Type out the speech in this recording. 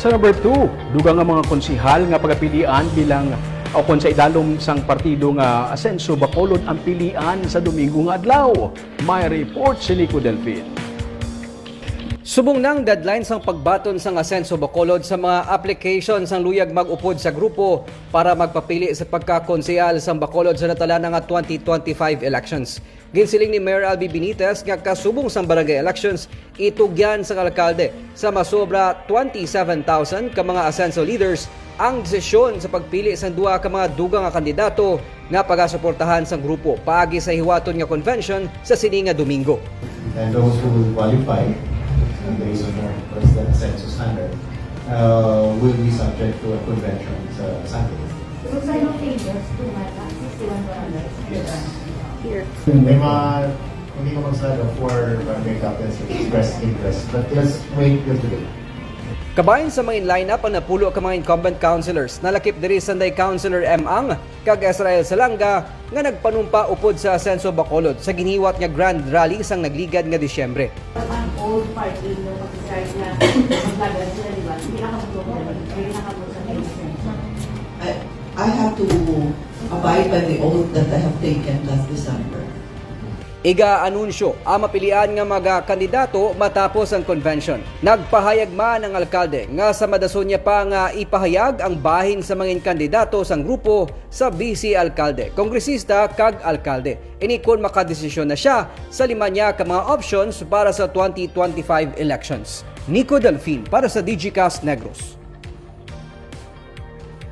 Sa number 2, dugang nga mga konsihal nga pagapilian bilang o kung sa idalom sang partido nga Asenso Bacolod ang pilian sa Domingo nga adlaw. May report si Nico Delfin. Subong nang deadline sang pagbaton sang Asenso Bacolod sa mga application sang luyag mag-upod sa grupo para magpapili sa pagkakonsehal sang Bacolod sa natala nga 2025 elections. Ginsiling ni Mayor Albi Benitez nga kasubong sang barangay elections itugyan sang alkalde sa masobra 27,000 ka mga Asenso leaders ang desisyon sa pagpili sang duha ka mga dugang nga kandidato nga pagasuportahan sang grupo paagi sa hiwaton nga convention sa sininga Domingo. and those who will qualify uh, based on our president census standard uh, will be subject to a convention sa Sunday. So simultaneous, two mata, 61 barangays. Yes. Here. May mga hindi ko magsalaga for barangay captains who express interest, but let's wait till today. Kabayan sa main lineup ang napulo ka mga incumbent councilors. Nalakip diri Sanday Councilor M. Ang kag Israel Salanga nga nagpanumpa upod sa Asenso Bacolod sa giniwat nga grand rally sang nagligad nga Disyembre. Old party nung mag-start na maglagan sila, di ba? Na rin. Hindi nakabulong sa. I, I have to abide by the oath that I have taken last December. Iga anunsyo ang mapilian nga mga kandidato matapos ang convention. Nagpahayag man ang alkalde nga sa madason niya pa nga ipahayag ang bahin sa mga kandidato sang grupo sa BC Alkalde, Kongresista kag Alkalde. Inikon makadesisyon na siya sa lima niya ka mga options para sa 2025 elections. Nico Delfin para sa DigiCast Negros.